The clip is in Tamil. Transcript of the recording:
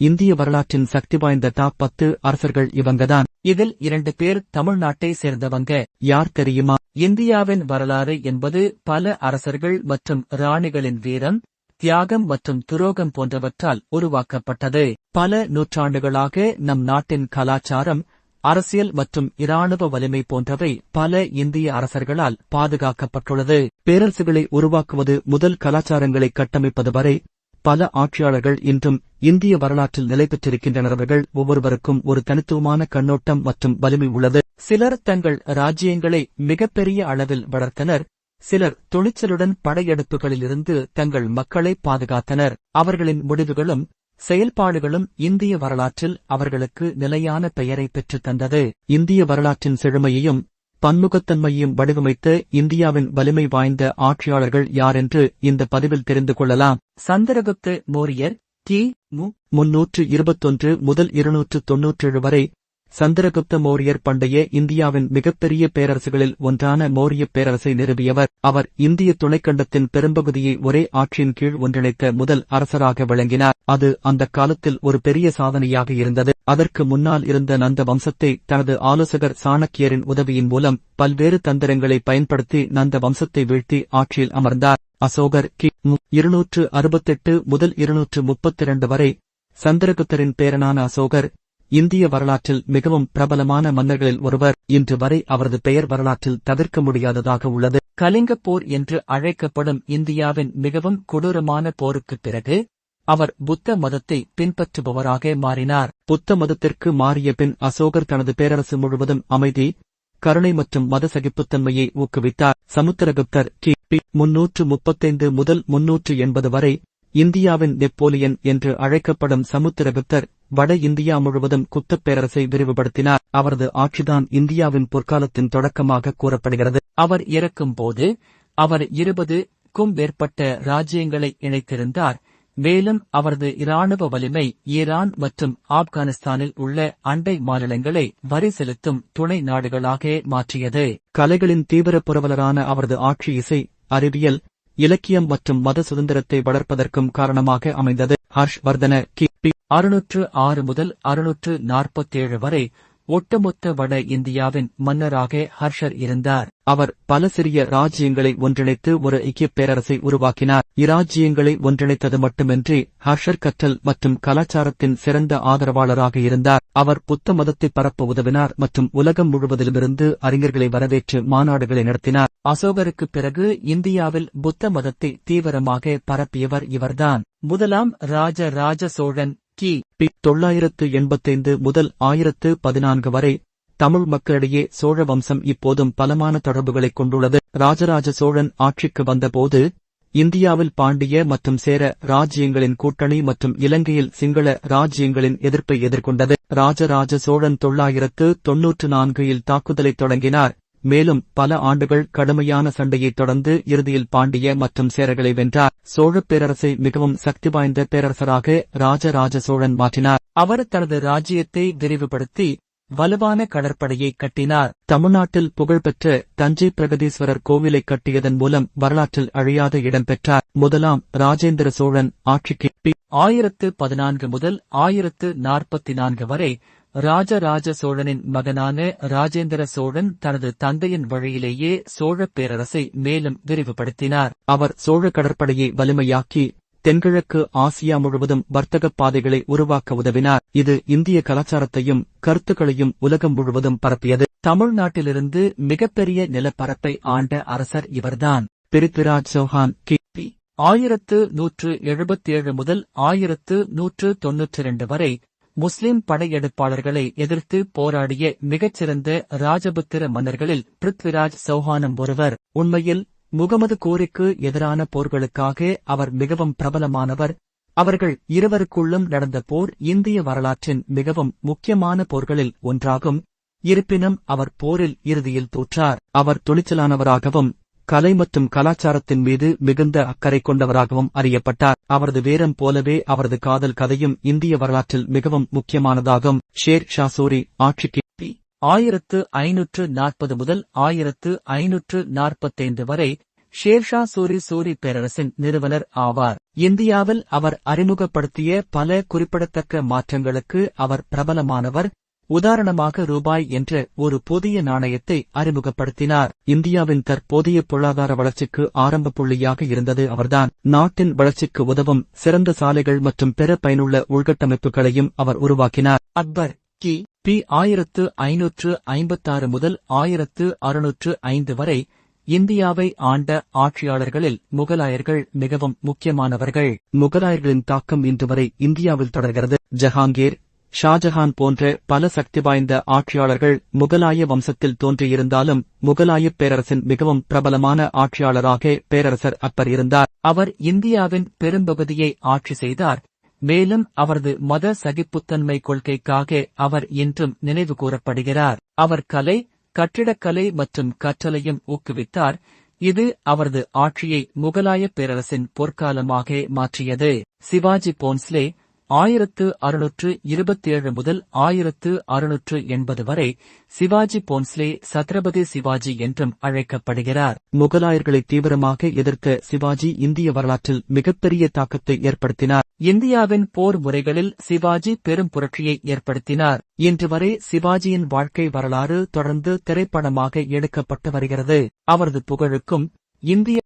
இந்திய வரலாற்றின் சக்தி வாய்ந்த டாப் பத்து அரசர்கள் இவங்கதான். இதில் இரண்டு பேர் தமிழ்நாட்டை சேர்ந்தவங்க. யார் தெரியுமா? இந்தியாவின் வரலாறு என்பது பல அரசர்கள் மற்றும் ராணிகளின் வீரம் தியாகம் மற்றும் துரோகம் போன்றவற்றால் உருவாக்கப்பட்டது. பல நூற்றாண்டுகளாக நம் நாட்டின் கலாச்சாரம் அரசியல் மற்றும் இராணுவ வலிமை போன்றவை பல இந்திய அரசர்களால் பாதுகாக்கப்பட்டுள்ளது. பேரரசுகளை உருவாக்குவது முதல் கலாச்சாரங்களை கட்டமைப்பது வரை பல ஆட்சியாளர்கள் இன்றும் இந்திய வரலாற்றில் நிலை பெற்றிருக்கின்றனர்கள் அவர்கள் ஒவ்வொருவருக்கும் ஒரு தனித்துவமான கண்ணோட்டம் மற்றும் வலிமை உள்ளது. சிலர் தங்கள் ராஜ்யங்களை மிகப்பெரிய அளவில் வளர்த்தனர். சிலர் துணிச்சலுடன் படையெடுப்புகளிலிருந்து தங்கள் மக்களை பாதுகாத்தனர். அவர்களின் முடிவுகளும் செயல்பாடுகளும் இந்திய வரலாற்றில் அவர்களுக்கு நிலையான பெயரை பெற்றுத் தந்தது. இந்திய வரலாற்றின் செழுமையையும் பன்முகத்தன்மையையும் வடிவமைத்த இந்தியாவின் வலிமை வாய்ந்த ஆட்சியாளர்கள் யாரென்று இந்த பதிவில் தெரிந்து கொள்ளலாம். சந்திரகுப்த மோரியர் டி மு முன்னூற்று இருபத்தொன்று முதல் இருநூற்று தொன்னூற்றேழு வரை சந்திரகுப்த மௌரியர் பண்டைய இந்தியாவின் மிகப்பெரிய பேரரசுகளில் ஒன்றான மௌரிய பேரரசை நிறுவியவர். அவர் இந்திய துணைக்கண்டத்தின் பெரும்பகுதியை ஒரே ஆட்சியின் கீழ் ஒன்றிணைத்த முதல் அரசராக விளங்கினார். அது அந்த காலத்தில் ஒரு பெரிய சாதனையாக இருந்தது. அதற்கு முன்னால் இருந்த நந்த வம்சத்தை தனது ஆலோசகர் சாணக்கியரின் உதவியின் மூலம் பல்வேறு தந்திரங்களை பயன்படுத்தி நந்த வம்சத்தை வீழ்த்தி ஆட்சியில் அமர்ந்தார். அசோகர் கி. இருநூற்று அறுபத்தெட்டு முதல் இருநூற்று முப்பத்திரண்டு வரை சந்திரகுப்தரின் பேரனான அசோகர் இந்திய வரலாற்றில் மிகவும் பிரபலமான மன்னர்களில் ஒருவர் இன்று வரை அவரது பெயர் வரலாற்றில் தவிர்க்க முடியாததாக உள்ளது. கலிங்கப் போர் என்று அழைக்கப்படும் இந்தியாவின் மிகவும் கொடூரமான போருக்குப் பிறகு அவர் புத்த மதத்தை பின்பற்றுபவராக மாறினார். புத்த மதத்திற்கு மாறிய பின் அசோகர் தனது பேரரசு முழுவதும் அமைதி கருணை மற்றும் மத சகிப்புத்தன்மையை ஊக்குவித்தார். சமுத்திரகுப்தர் டி பி. முன்னூற்று முப்பத்தைந்து முதல் முன்னூற்று எண்பது வரை இந்தியாவின் நெப்போலியன் என்று அழைக்கப்படும் சமுத்திரகுப்தர் வட இந்தியா முழுவதும் குத்தப் பேரரசை விரிவுபடுத்தினார். அவரது ஆட்சிதான் இந்தியாவின் பொற்காலத்தின் தொடக்கமாக கூறப்படுகிறது. அவர் இறக்கும்போது அவர் இருபதுக்கும் மேற்பட்ட ராஜ்யங்களை இணைத்திருந்தார். மேலும் அவரது இராணுவ வலிமை ஈரான் மற்றும் ஆப்கானிஸ்தானில் உள்ள அண்டை மாநிலங்களை வரி செலுத்தும் துணை நாடுகளாக மாற்றியது. கலைகளின் தீவிர புரவலரான அவரது ஆட்சி இசை அறிவியல் இலக்கியம் மற்றும் மத சுதந்திரத்தை வளர்ப்பதற்கும் காரணமாக அமைந்தது. ஹர்ஷ்வர்தன கி. பி அறுநூற்று ஆறு முதல் அறுநூற்று நாற்பத்தேழு வரை ஒட்டுமொத்த வட இந்தியாவின் மன்னராக ஹர்ஷர் இருந்தார். அவர் பல சிறிய ராஜ்யங்களை ஒன்றிணைத்து ஒரு ஐக்கிய பேரரசை உருவாக்கினார். இராஜ்யங்களை ஒன்றிணைத்தது மட்டுமின்றி ஹர்ஷர் கற்றல் மற்றும் கலாச்சாரத்தின் சிறந்த ஆதரவாளராக இருந்தார். அவர் புத்த மதத்தை பரப்ப உதவினார் மற்றும் உலகம் முழுவதிலுமிருந்து அறிஞர்களை வரவேற்று மாநாடுகளை நடத்தினார். அசோகருக்குப் பிறகு இந்தியாவில் புத்த மதத்தை தீவிரமாக பரப்பியவர் இவர்தான். முதலாம் ராஜ ராஜ சோழன் கி. பி. தொள்ளாயிரத்து எண்பத்தைந்து முதல் ஆயிரத்து பதினான்கு வரை தமிழ் மக்களிடையே சோழ வம்சம் இப்போதும் பலமான தொடர்புகளைக் கொண்டுள்ளது. ராஜராஜ சோழன் ஆட்சிக்கு வந்தபோது இந்தியாவில் பாண்டிய மற்றும் சேர ராஜ்யங்களின் கூட்டணி மற்றும் இலங்கையில் சிங்கள ராஜ்யங்களின் எதிர்ப்பை எதிர்கொண்டது. ராஜராஜ சோழன் தொள்ளாயிரத்து தொன்னூற்று நான்கில் தாக்குதலை தொடங்கினார். மேலும் பல ஆண்டுகள் கடுமையான சண்டையைத் தொடர்ந்து இறுதியில் பாண்டிய மற்றும் சேரர்களை வென்றார். சோழப் பேரரசை மிகவும் சக்தி வாய்ந்த பேரரசராக ராஜராஜ சோழன் மாற்றினார். அவர் தனது ராஜ்யத்தை விரிவுபடுத்தி வலுவான கடற்படையை கட்டினார். தமிழ்நாட்டில் புகழ்பெற்ற தஞ்சை பிரகதீஸ்வரர் கோவிலை கட்டியதன் மூலம் வரலாற்றில் அழியாத இடம் பெற்றார். முதலாம் ராஜேந்திர சோழன் ஆட்சிக்கு ஆயிரத்து பதினான்கு முதல் ஆயிரத்து நாற்பத்தி நான்கு வரை ராஜராஜ சோழனின் மகனான ராஜேந்திர சோழன் தனது தந்தையின் வழியிலேயே சோழப் பேரரசை மேலும் விரிவுபடுத்தினார். அவர் சோழ கடற்படையை வலிமையாக்கி தென்கிழக்கு ஆசியா முழுவதும் வர்த்தகப் பாதைகளை உருவாக்க உதவினார். இது இந்திய கலாச்சாரத்தையும் கருத்துக்களையும் உலகம் முழுவதும் பரப்பியது. தமிழ்நாட்டிலிருந்து மிகப்பெரிய நிலப்பரப்பை ஆண்ட அரசர் இவர்தான். பிரித்விராஜ் சௌஹான் கி. பி. ஆயிரத்து நூற்று எழுபத்தேழு முதல் ஆயிரத்து நூற்று தொன்னூற்றி இரண்டு வரை முஸ்லிம் படையெடுப்பாளர்களை எதிர்த்து போராடிய மிகச்சிறந்த ராஜபுத்திர மன்னர்களில் பிருத்விராஜ் சௌஹானும் ஒருவர். உண்மையில் முகமது கோரிக்கு எதிரான போர்களுக்காக அவர் மிகவும் பிரபலமானவர். அவர்கள் இருவருக்குள்ளும் நடந்த போர் இந்திய வரலாற்றின் மிகவும் முக்கியமான போர்களில் ஒன்றாகும். இருப்பினும் அவர் போரில் இறுதியில் தோற்றார். அவர் துணிச்சலானவராகவும் கலை மற்றும் கலாச்சாரத்தின் மீது மிகுந்த அக்கறை கொண்டவராகவும் அறியப்பட்டார். அவரது வேரம் போலவே அவரது காதல் கதையும் இந்திய வரலாற்றில் மிகவும் முக்கியமானதாகும். ஷேர் ஷா சூரி ஆட்சிக்கு பி ஆயிரத்து ஐநூற்று நாற்பது முதல் ஆயிரத்து ஐநூற்று நாற்பத்தைந்து வரை ஷேர்ஷா சூரி சூரி பேரரசின் நிறுவனர் ஆவார். இந்தியாவில் அவர் அறிமுகப்படுத்திய பல குறிப்பிடத்தக்க மாற்றங்களுக்கு அவர் பிரபலமானவர். உதாரணமாக ரூபாய் என்ற ஒரு புதிய நாணயத்தை அறிமுகப்படுத்தினார். இந்தியாவின் தற்போதைய பொருளாதார வளர்ச்சிக்கு ஆரம்ப புள்ளியாக இருந்தது அவர்தான். நாட்டின் வளர்ச்சிக்கு உதவும் சிறந்த சாலைகள் மற்றும் பிற பயனுள்ள உள்கட்டமைப்புகளையும் அவர் உருவாக்கினார். அக்பர் கி. பி. ஆயிரத்து ஐநூற்று ஐம்பத்தாறு முதல் ஆயிரத்து அறுநூற்று ஐந்து வரை இந்தியாவை ஆண்ட ஆட்சியாளர்களில் முகலாயர்கள் மிகவும் முக்கியமானவர்கள். முகலாயர்களின் தாக்கம் இன்று வரை இந்தியாவில் தொடர்கிறது. ஜஹாங்கீர் ஷாஜஹான் போன்ற பல சக்தி வாய்ந்த ஆட்சியாளர்கள் முகலாய வம்சத்தில் தோன்றியிருந்தாலும் முகலாயப் பேரரசின் மிகவும் பிரபலமான ஆட்சியாளராக பேரரசர் அக்பர் இருந்தார். அவர் இந்தியாவின் பெரும்பகுதியை ஆட்சி செய்தார். மேலும் அவரது மத சகிப்புத்தன்மை கொள்கைக்காக அவர் இன்றும் நினைவு கூறப்படுகிறார். அவர் கலை கட்டிடக்கலை மற்றும் கற்றலையும் ஊக்குவித்தார். இது அவரது ஆட்சியை முகலாய பேரரசின் பொற்காலமாக மாற்றியது. சிவாஜி போன்ஸ்லே ஆயிரத்து அறுநூற்று இருபத்தேழு முதல் ஆயிரத்து அறுநூற்று எண்பது வரை சிவாஜி போன்ஸ்லே சத்ரபதி சிவாஜி என்றும் அழைக்கப்படுகிறார். முகலாயர்களை தீவிரமாக எதிர்த்த சிவாஜி இந்திய வரலாற்றில் மிகப்பெரிய தாக்கத்தை ஏற்படுத்தினார். இந்தியாவின் போர் முறைகளில் சிவாஜி பெரும் புரட்சியை ஏற்படுத்தினார். இன்று வரை சிவாஜியின் வாழ்க்கை வரலாறு தொடர்ந்து திரைப்படமாக எடுக்கப்பட்டு வருகிறது. அவரது புகழுக்கும் இந்திய